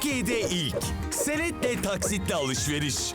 Türkiye'de ilk. Senetle taksitle alışveriş.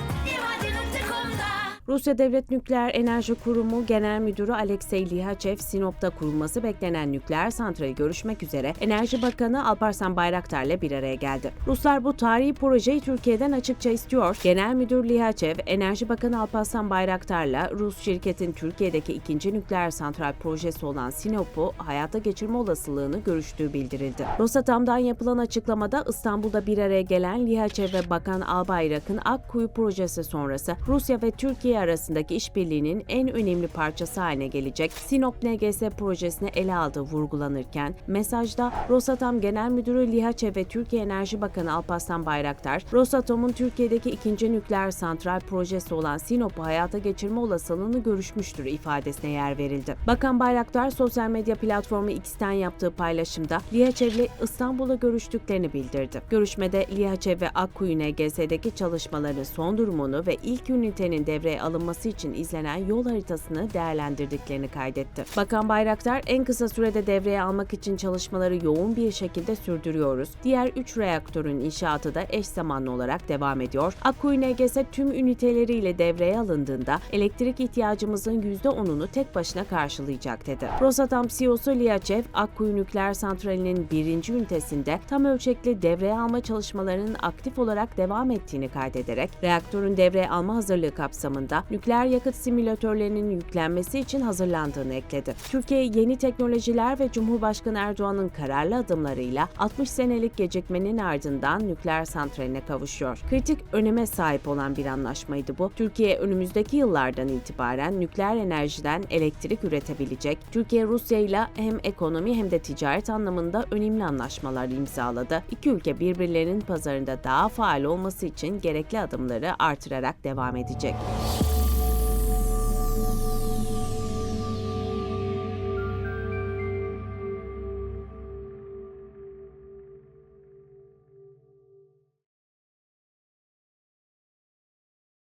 Rusya Devlet Nükleer Enerji Kurumu Genel Müdürü Alexey Lihachev, Sinop'ta kurulması beklenen nükleer santrali görüşmek üzere Enerji Bakanı Alparslan Bayraktar'la bir araya geldi. Ruslar bu tarihi projeyi Türkiye'den açıkça istiyor. Genel Müdür Lihachev, Enerji Bakanı Alparslan Bayraktar'la Rus şirketin Türkiye'deki ikinci nükleer santral projesi olan Sinop'u hayata geçirme olasılığını görüştüğü bildirildi. Rosatom'dan yapılan açıklamada İstanbul'da bir araya gelen Lihachev ve Bakan Albayrak'ın Akkuyu projesi sonrası Rusya ve Türkiye arasındaki işbirliğinin en önemli parçası haline gelecek Sinop NGS projesini ele aldığı vurgulanırken mesajda Rosatom Genel Müdürü Lihachev ve Türkiye Enerji Bakanı Alparslan Bayraktar, Rosatom'un Türkiye'deki ikinci nükleer santral projesi olan Sinop'u hayata geçirme olasılığını görüşmüştür ifadesine yer verildi. Bakan Bayraktar sosyal medya platformu X'ten yaptığı paylaşımda Lihaçev'le İstanbul'da görüştüklerini bildirdi. Görüşmede Lihaçev ve Akkuyu NGS'deki çalışmaların son durumunu ve ilk ünitenin devreye alınması için izlenen yol haritasını değerlendirdiklerini kaydetti. Bakan Bayraktar en kısa sürede devreye almak için çalışmaları yoğun bir şekilde sürdürüyoruz. Diğer 3 reaktörün inşaatı da eş zamanlı olarak devam ediyor. Akkuyu NGS tüm üniteleriyle devreye alındığında elektrik ihtiyacımızın %10'unu tek başına karşılayacak dedi. Rosatom CEO'su Liachev, Akkuyu Nükleer Santrali'nin birinci ünitesinde tam ölçekli devreye alma çalışmalarının aktif olarak devam ettiğini kaydederek, reaktörün devreye alma hazırlığı kapsamında nükleer yakıt simülatörlerinin yüklenmesi için hazırlandığını ekledi. Türkiye yeni teknolojiler ve Cumhurbaşkanı Erdoğan'ın kararlı adımlarıyla 60 senelik gecikmenin ardından nükleer santraline kavuşuyor. Kritik öneme sahip olan bir anlaşmaydı bu. Türkiye önümüzdeki yıllardan itibaren nükleer enerjiden elektrik üretebilecek. Türkiye Rusya ile hem ekonomi hem de ticaret anlamında önemli anlaşmalar imzaladı. İki ülke birbirlerinin pazarında daha faal olması için gerekli adımları artırarak devam edecek.